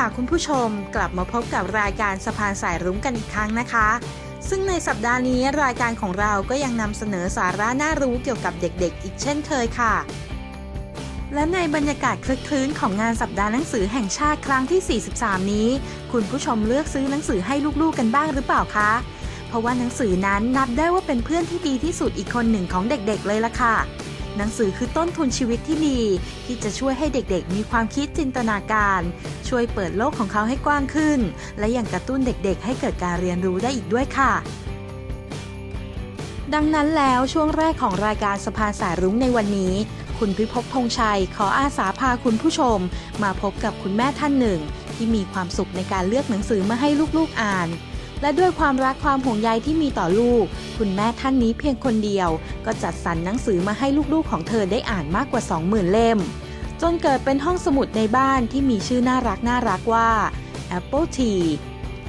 ค่ะคุณผู้ชมกลับมาพบกับรายการสะพานสายรุ้งกันอีกครั้งนะคะ ซึ่งในสัปดาห์นี้รายการของเราก็ยังนำเสนอสาระน่ารู้เกี่ยวกับเด็กๆ อีกเช่นเคยค่ะ และในบรรยากาศคลึกคลื้นของงานสัปดาห์หนังสือแห่งชาติครั้งที่ 43 นี้ คุณผู้ชมเลือกซื้อหนังสือให้ลูกๆกันบ้างหรือเปล่าคะ เพราะว่าหนังสือนั้นนับได้ว่าเป็นเพื่อนที่ดีที่สุดอีกคนหนึ่งของเด็กๆ เลยล่ะค่ะ หนังสือคือต้นทุนชีวิตที่ดี ที่จะช่วยให้เด็กๆ มีความคิดจินตนาการ ช่วยเปิดโลกของเขาให้กว้างขึ้น และยังกระตุ้นเด็กๆ ให้เกิดการเรียนรู้ได้อีกด้วยค่ะดังนั้นแล้วช่วงแรกของรายการสะพาสายรุ้งในวันนี้ คุณพิภพธงชัยขออาสาพาคุณผู้ชม มาพบกับคุณแม่ท่านหนึ่ง ที่มีความสุขในการเลือกหนังสือมาให้ลูกๆอ่าน และด้วยความรักความห่วงใยที่มีต่อลูก คุณแม่ท่านนี้เพียงคนเดียว ก็จัดสรรหนังสือมาให้ลูกๆของเธอได้อ่านมากกว่า 20,000 เล่ม จนเกิดเป็นห้องสมุดในบ้านที่มีชื่อน่ารักน่ารักว่า Apple Tea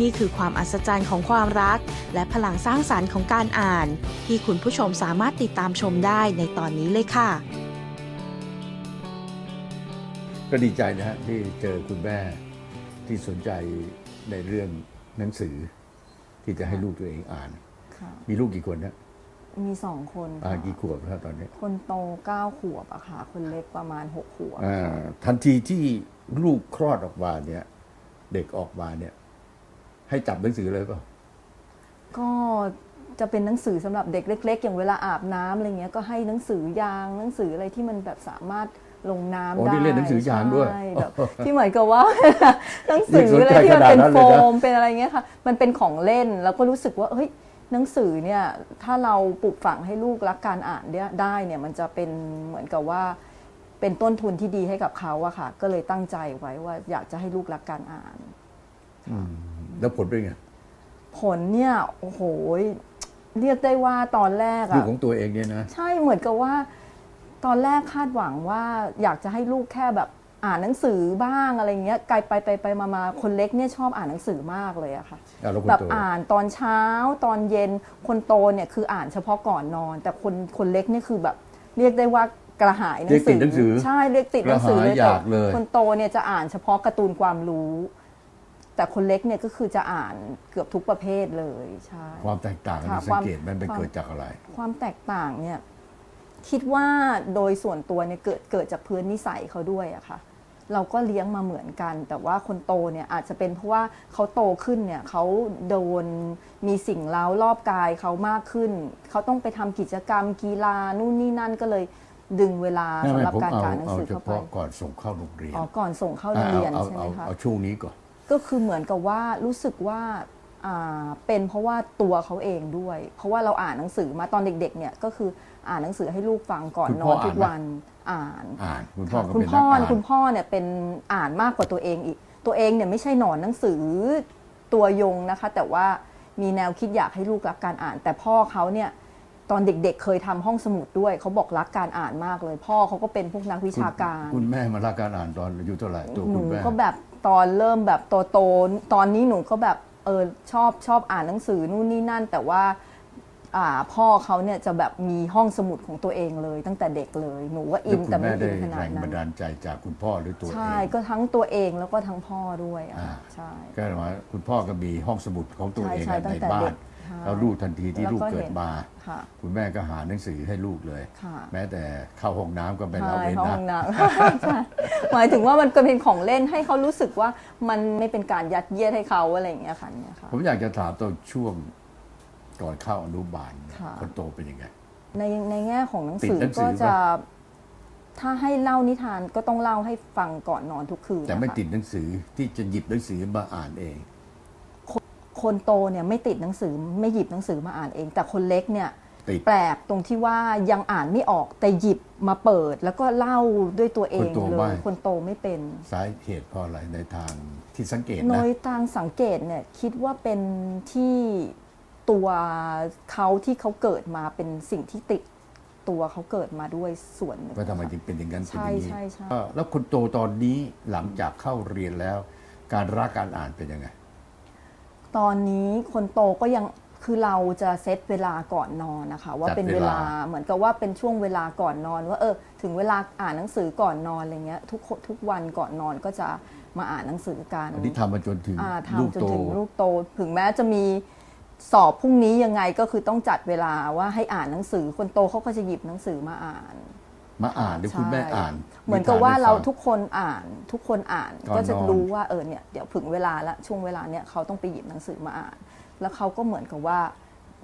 นี่คือความอัศจรรย์ของความรัก และพลังสร้างสรรค์ของการอ่าน ที่คุณผู้ชมสามารถติดตามชมได้ในตอนนี้เลยค่ะ ก็ดีใจนะฮะที่เจอคุณแม่ที่สนใจในเรื่องหนังสือ ที่จะให้ลูกตัวเองอ่าน ค่ะ มีลูกกี่คนนะมีสองคนอ่านค่ะกี่ขวบแล้วตอนนี้คนโตเก้าขวบอะค่ะ คนเล็กประมาณหกขวบ อ่าทันทีที่ลูกคลอดออกมาเนี่ย เด็กออกมาเนี่ย ให้จับหนังสือเลยเปล่า ก็จะเป็นหนังสือสำหรับเด็กเล็ก ๆ อย่างเวลาอาบน้ำอะไรเงี้ยก็ให้หนังสือยางหนังสืออะไรที่มันแบบสามารถ ลงน้ำโอ้ได้นี่เล่นหนังสือยางด้วยใช่แบบที่เหมือนกับว่า หนังสือนี่สนอะไรใจที่มันเป็นขนาดนั้นโฟเลยนะมเป็นอะไรเงี้ยค่ะ มันเป็นของเล่นแล้วก็รู้สึกว่าเฮ้ยหนังสือเนี่ยถ้าเราปลูกฝังให้ลูกรักการอ่านเนี่ยได้เนี่ยมันจะเป็นเหมือนกับว่า เป็นต้นทุนที่ดีให้กับเขาอะค่ะ ก็เลยตั้งใจไว้ว่าอยากจะให้ลูกรักการอ่าน อืมแล้วผลเป็นไงผลเนี่ยโอ้โหเรียกได้ว่าตอนแรกลูกอะของตัวเองเนี่ยนะ ใช่เหมือนกับว่า ตอนแรกคาดหวังว่าอยากจะให้ลูกแค่แบบอ่านหนังสือบ้างอะไรเงี้ยไกลไปไปไปมามาคนเล็กเนี่ยชอบอ่านหนังสือมากเลยอะค่ะอะแล้วคนแบบโต อ่านตอนเช้าตอนเย็นคนโตเนี่ยคืออ่านเฉพาะก่อนนอน แต่คนคนเล็กเนี่ยคือแบบ เรียกได้ว่ากระหายหนัเรียงกติสืดหนังสือใช่เรียกติดหนังสือเลยกระหายอยากเลย คนโตเนี่ยจะอ่านเฉพาะการ์ตูนความรู้ แต่คนเล็กเนี่ยก็คือจะอ่านเกือบทุกประเภทเลยใช่ ความแตกต่างค่ะที่สังเกตมันเป็นความเกิดจากอะไร ความแตกต่างเนี่ย คิดว่าโดยส่วนตัวเนี่ยเกิดเกิดจากพื้นนิสัยเขาด้วยอะค่ะเราก็เลี้ยงมาเหมือนกัน แต่ว่าคนโตเนี่ยอาจจะเป็นเพราะว่าเขาโตขึ้นเนี่ยเขาโดนมีสิ่งเล้ารอบกายเขามากขึ้น เขาต้องไปทำกิจกรรมกีฬานู่นนี่นั่นก็เลยดึงเวลาไม่สำไม่หรับผมการเอาอ่านหนังเอาสือเฉเข้าไปพาะก่อนส่งเข้าโรงเรียนอ๋อก่อนส่งเข้าโรงเรียนเอาใช่ไหมเอาคะเอาช่วงนี้ก่อนก็คือเหมือนกับว่ารู้สึกว่าอ่า เป็นเพราะว่าตัวเขาเองด้วย เพราะว่าเราอ่านหนังสือมาตอนเด็กๆเนี่ยก็คืออ่านหนังสือให้ลูกฟังก่อนคุณนพ่ออนทุกอ่านไหมวันอ่านอ่านคุณพ่อก็คุณเป็นพ่นัอกอ่านคุณพ่อเนี่ยเป็นอ่านมากกว่าตัวเองอีก ตัวเองเนี่ยไม่ใช่หนอนหนังสือตัวยงนะคะ แต่ว่ามีแนวคิดอยากให้ลูกรักการอ่าน แต่พ่อเขาเนี่ยตอนเด็กๆ เคยทำห้องสมุดด้วย เขาบอกรักการอ่านมากเลย พ่อเขาก็เป็นพวกนักวิชาการ คุณแม่มารักการอ่านตอนอายุเท่าไหร่ตัวหคุนูณแม่ก็แบบตอนเริ่มแบบโตๆตอนนี้หนูก็แบบ เออชอบชอบอ่านหนังสือนู่นนี่นั่น แต่ว่าอ่าพ่อเขาเนี่ยจะแบบมีห้องสมุดของตัวเองเลย ตั้งแต่เด็กเลยหนูว่าอิแล้วนคุณแต่ไม่แม่ได้อินขนาแรดงนั้บันนดาลใจจากคุณพ่อหรือตัวเอใช่งก็ทั้งตัวเองแล้วก็ทั้งพ่อด้วยอะอ่าใช่ก็หมายคุณพ่อก็มีห้องสมุดของตัวใช่เองใช่ในตั้งแต่บ้าเด็นกใช่ แล้วลูกทันทีที่แล้วลูกก็เกิเห็ดนมาค่ะคุณแม่ก็หาหนังสือให้ลูกเลยค่ะแม้แต่เข้าห้องน้ำก็เป็นใช่เอาเว้นห้อนะงน้ำใช่หมายถึงว่ามันก็เป็นของเล่นให้เขารู้สึกว่ามันไม่เป็นการยัดเยียดให้เขาอะไรอย่างเงี้ยค่ะเนี่ยค่ะผมอยากจะถามตอนช่วงก่อนเข้าอนุบาลค่ะคนโตเป็นยังไงในในแง่ของหนังสืติอดหนังสืก็อจะปะถ้าให้เล่านิทานก็ต้องเล่าให้ฟังก่อนนอนทุกคืนแต่ไม่นะคะติดหนังสือที่จะหยิบหนังสือมาอ่านเอง คนโตเนี่ยไม่ติดหนังสือไม่หยิบหนังสือมาอ่านเอง แต่คนเล็กเนี่ยติด แปลกตรงที่ว่ายังอ่านไม่ออกแต่หยิบมาเปิด แล้วก็เล่าด้วยตัวเองคนโตเลไม่ ย คนโตไม่เป็น สาเหตุเพราะอะไรในทางที่สังเกตโดนะ ยทางสังเกตเนี่ยคิดว่าเป็นที่ตัวเขาที่เขาเกิดมาเป็นสิ่งที่ติดตัวเขาเกิดมาด้วยส่วนหนึ่ง ว่าทำไมถึงเป็นอย่างนั้นเป็นใช่อย่างนี้ใช่ใช่ เออแล้วคนโตตอนนี้หลังจากเข้าเรียนแล้ว การรักการอ่านเป็นยังไง ตอนนี้คนโตก็ยังคือเราจะเซตเวลาก่อนนอนนะคะ ว่าจัดเป็นเวเวลาลาเหมือนกับว่าเป็นช่วงเวลาก่อนนอน ว่าเออถึงเวลาอ่านหนังสือก่อนนอนอะไรเงี้ยทุกคนทุกวันก่อนนอนก็จะมาอ่านหนังสือกันอันนี้ทำมาจนถึงอ่าลูกทำจนโตถึงลูกโต ถึงแม้จะมีสอบพรุ่งนี้ยังไงก็คือต้องจัดเวลาว่าให้อ่านหนังสือคนโตเขาก็จะหยิบหนังสือมาอ่าน มาอ่านหรือคุณแม่ใช่อ่าน เหมือนกับว่าให้เราฟังทุกคนอ่านทุกคนอ่านก่อนก็จะนอนรู้ว่าเออเนี่ยเดี๋ยวถึงเวลาละช่วงเวลาเนี่ยเขาต้องไปหยิบหนังสือมาอ่าน แล้วเขาก็เหมือนกับว่า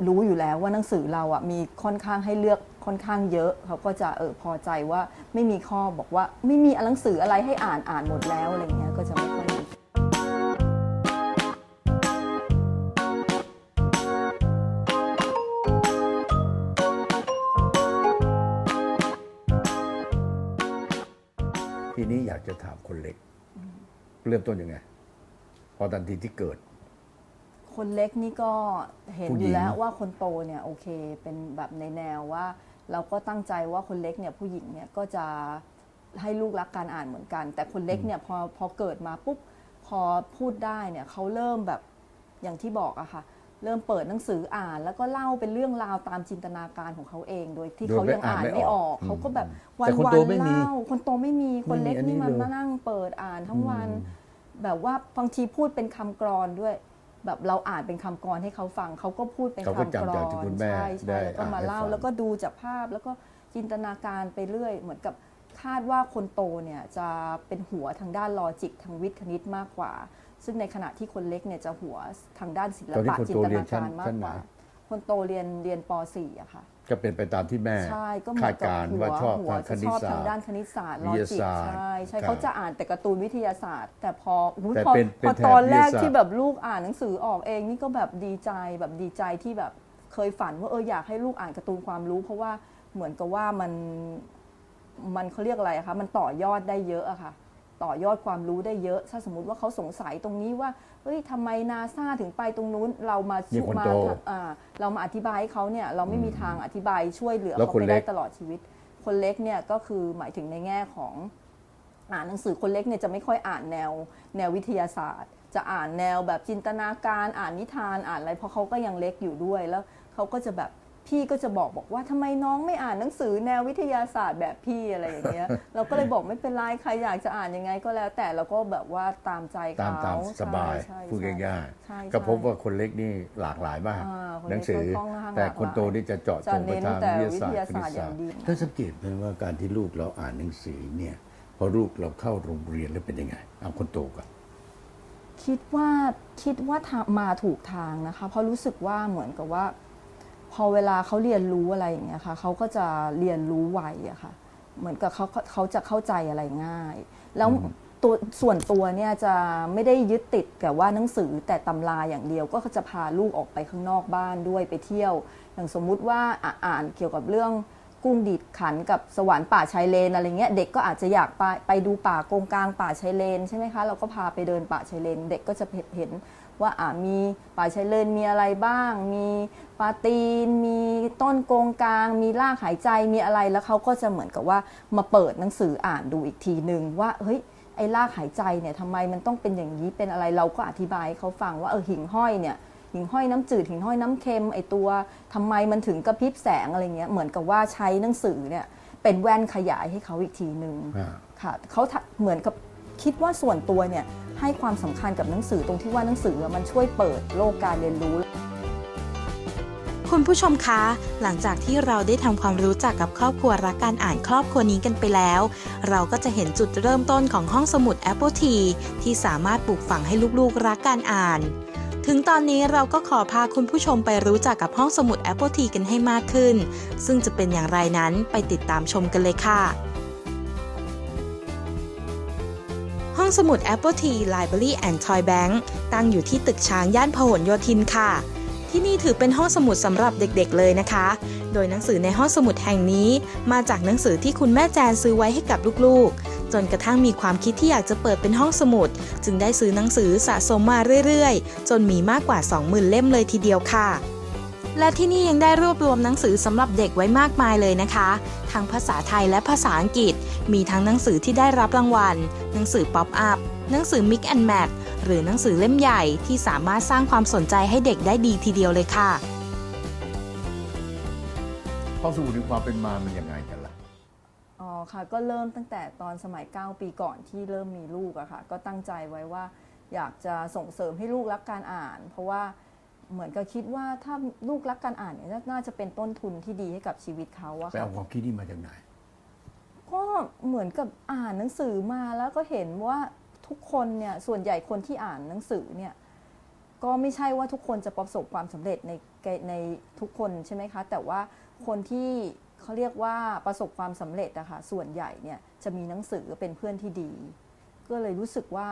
รู้อยู่แล้วว่าหนังสือเราอะมีค่อนข้างให้เลือกค่อนข้างเยอะ เขาก็จะเออพอใจว่าไม่มีข้อบอกว่าไม่มีหนังสืออะไรให้อ่านอ่านหมดแล้วอะไรเงี้ยก็จะไม่ เล็กเริ่มต้นยังไง พอทันทีที่เกิด คนเล็กนี่ก็เห็นผู้อหญิงยู่แล้วว่าคนโตเนี่ยโอเค เป็นแบบในแนวว่า เราก็ตั้งใจว่าคนเล็กเนี่ยผู้หญิงเนี่ยก็จะให้ลูกรักการอ่านเหมือนกัน แต่คนเล็กเนี่ยพอพอเกิดมาปุ๊บพอพูดได้เนี่ยเขาเริ่มแบบอย่างที่บอกอะค่ะ เริ่มเปิดหนังสืออ่าน แล้วก็เล่าเป็นเรื่องราวตามจินตนาการของเขาเอง โดยที่โดยเขาไม่ยังอ่านอ่านไม่ไม่ออออกกเขาก็แบบอืมวันแต่คนวันโตไม่มีเล่าคนโตไม่มีคนเล็กไม่มีนี่มันอันนี้มาเลยนั่งเปิดอ่านทั้งวัน แบบว่าบางทีพูดเป็นคำกรอนด้วย แบบเราอ่านเป็นคำกรให้เขาฟังเขาก็พูดเป็นเขาก็คำกรจำอจากนที่คุณแม่ใช่ได้ใช่แล้วก็มาอ่านให้เล่าฟังแล้วก็ดูจากภาพแล้วก็จินตนาการไปเรื่อยเหมือนกับคาดว่าคนโตเนี่ยจะเป็นหัวทางด้านลอจิกทางวิทย์คณิตมากกว่า ซึ่งในขณะที่คนเล็กเนี่ยจะหัวทางด้านศิลตอนนี้ปะคนจิโตนตเรียนานชั้นการมากชั้นกไหน ว่าคนโตเรียนเรียนป .4 อะค่ะ ก็เป็นไปตามที่แม่ใช่ก็เหมืคาอนดกับการณ์หัวว่าชอบหัวทางคจะณิชตอบศาทางสตด้านร์ คณิตศาสตร์ลวิอทยาจิกศาสตร์ใช่ใช่ครับเขาจะอ่านแต่การ์ตูนวิทยาศาสตร์ แต่พออุ๊ยแต่พอเป็นพเป็นอแถบตอนแรกวิทยาศาสตร์ ที่แบบลูกอ่านหนังสือออกเองนี่ก็แบบดีใจแบบดีใจที่แบบเคยฝันว่าเอออยากให้ลูกอ่านการ์ตูนความรู้ เพราะว่าเหมือนกับว่ามันมันเขาเรียกอะไรอะคะมันต่อยอดได้เยอะอะค่ะ ต่อยอดความรู้ได้เยอะ ถ้าสมมติว่าเขาสงสัยตรงนี้ว่าเฮ้ยทำไมนาซาถึงไปตรงนู้นเรามานี่คนมาโต อ่าเรามาอธิบายให้เขาเนี่ยเราไม่มีทางอธิบายช่วยเหลือแล้วเขาคนไปเล็ได้ก ตลอดชีวิต คนเล็กเนี่ยก็คือหมายถึงในแง่ของ อ่านหนังสือคนเล็กเนี่ยจะไม่ค่อยอ่านแนวแนววิทยาศาสตร์ จะอ่านแนวแบบจินตนาการอ่านนิทานอ่านอะไรเพราะเขาก็ยังเล็กอยู่ด้วยแล้วเขาก็จะแบบ พี่ก็จะบอกบอกว่าทำไมน้องไม่อ่านหนังสือแนววิทยาศาสตร์แบบพี่อะไรอย่างเงี้ย เราก็เลยบอกไม่เป็นไรใครอยากจะอ่านยังไงก็แล้ว แต่เราก็แบบว่าตามใจตามเขาตามสบายใช่พูดใช่ง่ายใช่ๆก็พบใช่ว่าคนเล็กนี่หลากหลายมากอ่าคนเล็กหนังสือค่อนข้างแต่หลากหลายคนโตนี่จะเจาะจงไปจะเน้นทางแต่วิทยาศาสตร์คณิตวิทยาศาสตร์อศาย่าสตงร์ดีถ้าสังเกตไหมว่าการที่ลูกเราอ่านหนังสือเนี่ยพอลูกเราเข้าโรงเรียนแล้วเป็นยังไงเอาคนโตก่อนคิดว่าคิดว่าทางมาถูกทางนะคะ เพราะรู้สึกว่าเหมือนกับว่า พอเวลาเขาเรียนรู้อะไรอย่างเงี้ยค่ะเขาก็จะเรียนรู้ไวอะค่ะ เหมือนกับเขาเขาจะเข้าใจอะไรง่าย แล้วตัวส่วนตัวเนี่ยจะไม่ได้ยึดติดกับว่าหนังสือแต่ตำราอย่างเดียวก็จะพาลูกออกไปข้างนอกบ้านด้วยไปเที่ยว อย่างสมมุติว่าอะอ่านเกี่ยวกับเรื่อง กุ้งดีดขันกับสวรรค์ป่าชายเลนอะไรเงี้ยเด็กก็อาจจะอยากไปไปดูป่าโกงกลางป่าชายเลนใช่ไหมคะเราก็พาไปเดินป่าชายเลน เด็กก็จะเห็นว่าอ่ามีป่าชายเลนมีอะไรบ้าง มีปลาตีน มีต้นโกงกลาง มีรากหายใจมีอะไรแล้วเขาก็จะเหมือนกับว่ามาเปิดหนังสืออ่านดูอีกทีหนึ่งว่าเฮ้ยไอ้รากหายใจเนี่ยทำไมมันต้องเป็นอย่างนี้เป็นอะไรเราก็อธิบายให้เขาฟังว่าเออหิ่งห้อยเนี่ย หิ่งห้อยน้ำจืดหิ่งห้อยน้ำเค็มไอตัวทำไมมันถึงกระพริบแสงอะไรเงี้ยเหมือนกับว่าใช้หนังสือเนี่ยเป็นแว่นขยายให้เขาอีกทีหนึ่งอ่าค่ะเขาทะเหมือนกับคิดว่าส่วนตัวเนี่ยให้ความสำคัญกับหนังสือตรงที่ว่าหนังสือมันช่วยเปิดโลกการเรียนรู้คุณผู้ชมคะ หลังจากที่เราได้ทำความรู้จักกับครอบครัวรักการอ่านครอบครัวนี้กันไปแล้ว เราก็จะเห็นจุดเริ่มต้นของห้องสมุด Apple T ที่สามารถปลูกฝังให้ลูกๆรักการอ่าน ถึงตอนนี้เราก็ขอพาคุณผู้ชมไปรู้จักกับห้องสมุด Apple T กันให้มากขึ้น ซึ่งจะเป็นอย่างไรนั้นไปติดตามชมกันเลยค่ะ ห้องสมุด Apple T Library and Toy Bank ตั้งอยู่ที่ตึกช้างย่านพหลโยธินค่ะ ที่นี่ถือเป็นห้องสมุดสำหรับเด็กๆเลยนะคะ โดยหนังสือในห้องสมุดแห่งนี้ มาจากหนังสือที่คุณแม่แจนซื้อไว้ให้กับลูกๆ จนกระทั่งมีความคิดที่อยากจะเปิดเป็นห้องสมุด จึงได้ซื้อหนังสือสะสมมาเรื่อยๆ จนมีมากกว่า 20,000 เล่มเลยทีเดียวค่ะ และที่นี่ยังได้รวบรวมหนังสือสำหรับเด็กไว้มากมายเลยนะคะ ทั้งภาษาไทยและภาษาอังกฤษ มีทั้งหนังสือที่ได้รับรางวัล หนังสือป๊อปอัพหนังสือ Mix and Match หรือหนังสือเล่มใหญ่ที่สามารถสร้างความสนใจให้เด็กได้ดีทีเดียวเลยค่ะห้อสมุดมีความเป็นมามันยังไงกันล่ะ ค่ะ ก็เริ่มตั้งแต่ตอนสมัย 9 ปีก่อนที่เริ่มมีลูกอะค่ะ ก็ตั้งใจไว้ว่าอยากจะส่งเสริมให้ลูกรักการอ่าน เพราะว่าเหมือนกับคิดว่าถ้าลูกรักการอ่านเนี่ยน่าจะเป็นต้นทุนที่ดีให้กับชีวิตเขาอะไปค่ะ เอาความคิดนี้มาจากไหน ก็เหมือนกับอ่านหนังสือมาแล้วก็เห็นว่าทุกคนเนี่ยส่วนใหญ่คนที่อ่านหนังสือเนี่ยก็ไม่ใช่ว่าทุกคนจะประสบความสำเร็จในในทุกคนใช่ไหมคะ แต่ว่าคนที่ เขาเรียกว่าประสบความสำเร็จอะค่ะส่วนใหญ่เนี่ยจะมีหนังสือเป็นเพื่อนที่ดี ก็เลยรู้สึกว่า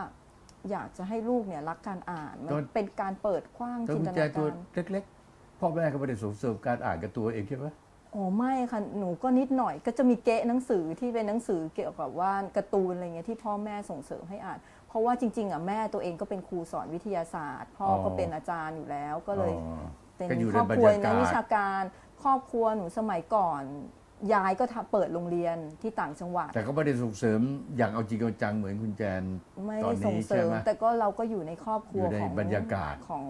อยากจะให้ลูกเนี่ยรักการอ่านมันตอนเป็นการเปิดกว้างแล้วจินกุญตแจนาตัวการเล็กๆพ่อแม่ก็ไม่ได้ส่งเสริมการอ่านกับตัวเองใช่ไหมอ๋อไม่ค่ะหนูก็นิดหน่อยก็จะมีเกะหนังสือที่เป็นหนังสือเกี่ยวกับว่าการ์ตูนอะไรเงี้ยที่พ่อแม่ส่งเสริมให้อ่าน เพราะว่าจริง ๆอะแม่ตัวเองก็เป็นครูสอนวิทยาศาสตร์ พ่อออก็เป็นอาจารย์อยู่แล้วก็เลยอ๋อเป็นก็อยู่คในรอบบรครัวรยากาศนักวิชาการ ครอบครัวหนูสมัยก่อน ยายก็ทำเปิดโรงเรียนที่ต่างจังหวัด แต่ก็ไม่ได้ส่งเสริมอย่างเอาจริงเอาจังเหมือนคุณแจนไม่ตอได้นส่งนี้เสริใช่ม ไหม แต่ก็เราก็อยู่ในครอบครัวอยู่ในของบรรยากาศของ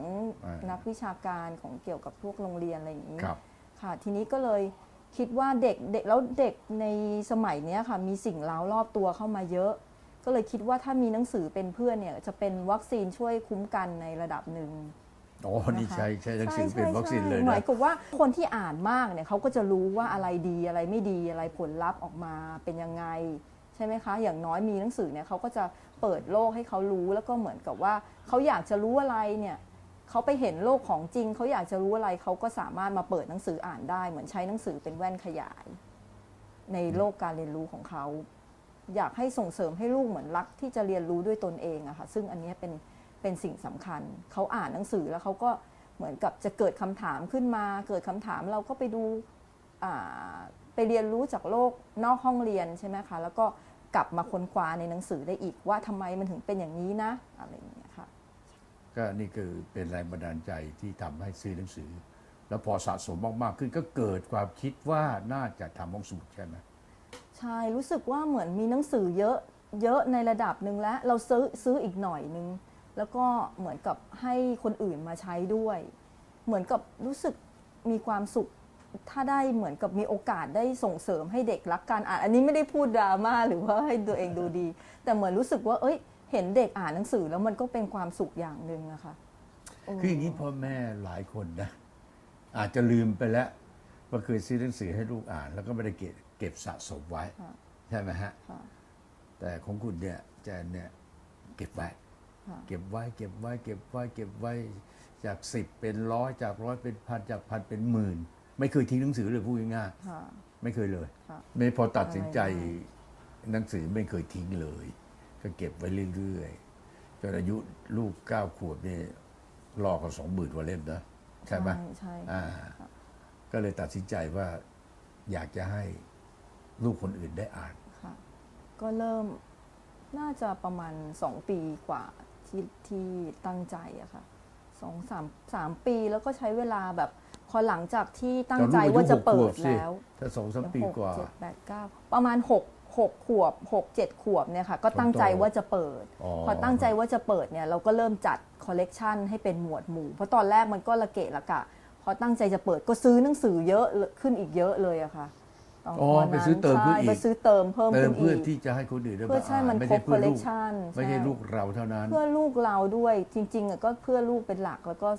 อ่านั นักวิชาการของเกี่ยวกับพวกโรงเรียนอะไรอย่างนี้ ครับ ค่ะทีนี้ก็เลยคิดว่าเด็กเด็กแล้วเด็กในสมัยเนี้ยค่ะมีสิ่งเล้ารอบตัวเข้ามาเยอะ ก็เลยคิดว่าถ้ามีหนังสือเป็นเพื่อนเนี่ยจะเป็นวัคซีนช่วยคุ้มกันในระดับหนึ่ง อ๋อ นี่นะคะใช้ใช้หนังสือเป็นใช่วัคซีนเลยใช่หมานะยกับว่าคนที่อ่านมากเนี่ยเขาก็จะรู้ว่าอะไรดีอะไรไม่ดีอะไรผลลัพธ์ออกมาเป็นยังไงใช่ไหมคะ อย่างน้อยมีหนังสือเนี่ยเขาก็จะเปิดโลกให้เขารู้แล้วก็เหมือนกับว่าเขาอยากจะรู้อะไรเนี่ยเขาไปเห็นโลกของจริงเขาอยากจะรู้อะไรเขาก็สามารถมาเปิดหนังสืออ่านได้ เหมือนใช้หนังสือเป็นแว่นขยาย ในโลกการเรียนรู้ของเขา อยากให้ส่งเสริมให้ลูกเหมือนรักที่จะเรียนรู้ด้วยตนเองอะค่ะซึ่งอันเนี้ยเป็น เป็นสิ่งสำคัญ เขาอ่านหนังสือแล้วเขาก็เหมือนกับจะเกิดคำถามขึ้นมา เกิดคำถามเราก็ไปดูอ่าไปเรียนรู้จากโลกนอกห้องเรียนใช่ไหมคะ แล้วก็กลับมาค้นคว้าในหนังสือได้อีกว่าทำไมมันถึงเป็นอย่างนี้นะอะไรอย่างเงี้ยค่ะก็นี่คือเป็นแรงบันดาลใจที่ทำให้ซื้อหนังสือ แล้วพอสะสมมากๆขึ้นก็เกิดความคิดว่าน่าจะทำห้องสมุดใช่ไหมใช่รู้สึกว่าเหมือนมีหนังสือเยอะเยอะในระดับหนึ่งแล้วเราซื้อซื้ออีกหน่อยนึง แล้วก็เหมือนกับให้คนอื่นมาใช้ด้วย เหมือนกับรู้สึกมีความสุข ถ้าได้เหมือนกับมีโอกาสได้ส่งเสริมให้เด็กรักการอ่าน อันนี้ไม่ได้พูดดราม่าหรือว่าให้ตัวเองดูดี แต่เหมือนรู้สึกว่า เอ้ย เห็นเด็กอ่านหนังสือแล้วมันก็เป็นความสุขอย่างหนึ่งอะค่ะคืออย่างนี้พ่อแม่หลายคนนะ อาจจะลืมไปแล้วว่าเคยซื้อหนังสือให้ลูกอ่าน แล้วก็ไม่ได้เก็บเก็บสะสมไว้ ใช่ไหมฮะ แต่ของคุณเนี่ยแจนเนี่ยเก็บไว้ เก็บไว้เก็บไว้เก็บไว้เก็บไว้จากสิบเป็นร้อยจากร้อยเป็นพันจากพันเป็นหมื่น ไม่เคยทิ้งหนังสือเลยพูดง่ายค่ะๆไม่เคยเลยค่ะไม่พอตัดสินใจใช่หนังสือไม่เคยทิ้งเลย ก็เก็บไว้เรื่อยๆจนอายุลูกเก้าขวบนี่รอกันสองหมื่นกว่าเล่มนะใช่ไหมใช่อ่าก็เลยตัดสินใจว่าอยากจะให้ลูกคนอื่นได้อ่านค่ะก็เริ่มน่าจะประมาณสองปีกว่า ที่ที่ตั้งใจอะค่ะสองสามสามปีแล้วก็ใช้เวลาแบบพอหลังจากที่ตั้งใจว่าจะเปิดแล้วถ้าสองสามปีกว่าหเจ็ดแปดเก้าประมาณหกหกขวบหกเจ็ดขวบเนี่ยค่ะ ก็ตั้งใจว่าจะเปิดอ๋อพอตั้งใจว่าจะเปิดเนี่ยเราก็เริ่มจัดคอลเลกชันให้เป็นหมวดหมู่ เพราะตอนแรกมันก็ระเกะระกะ พอตั้งใจจะเปิดก็ซื้อหนังสือเยอะขึ้นอีกเยอะเลยอะค่ะตน อ๋อตนนั้นไปซื้อเติมขึ้นอีก ใช่ไปซื้อเติมเพิ่มเติขึ้มนเพื่ออีกที่จะให้คนอื่นได้เพื่อมาใช่อ่านมันไม่ครใช่บเพื่อลูก collection ไม่ใช่ใช่ลูกเราเท่านั้น เพื่อลูกเราด้วยจริงๆอะก็เพื่อลูกเป็นหลักแล้วก็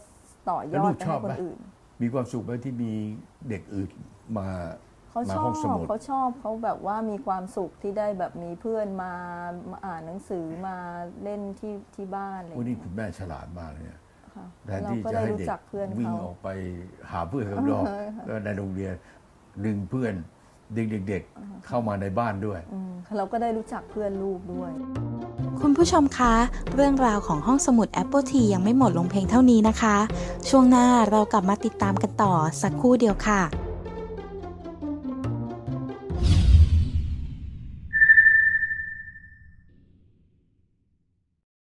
ต่อยแล้วอลูดกไปชอให้บคไหม นอื่น มีความสุขไหมที่มีเด็กอื่นมาเขามาชอห้บองสมุด เขาชอบเขาแบบว่ามีความสุขที่ได้แบบมีเพื่อนมามาอ่านหนังสือมาเล่นที่ที่บ้านอะไรอวันย่างนี้เงี้ยคุณแม่ฉลาดมากเลยเนี่ยค่ะแทนเราที่ก็จะได้ให้รู้เด็กจักเพื่อนวิ่งเขา ออกไปหาเพื่อนข้างนอกก็ในโรงเรียนดึงเพื่อนดึง เด็กๆเข้ามาในบ้านด้วย อืมเราก็ได้รู้จักเพื่อนลูกด้วย คุณผู้ชมคะ เรื่องราวของห้องสมุด Apple T ยังไม่หมดลงเพียงเท่านี้นะคะ ช่วงหน้าเรากลับมาติดตามกันต่อสักครู่เดียวค่ะ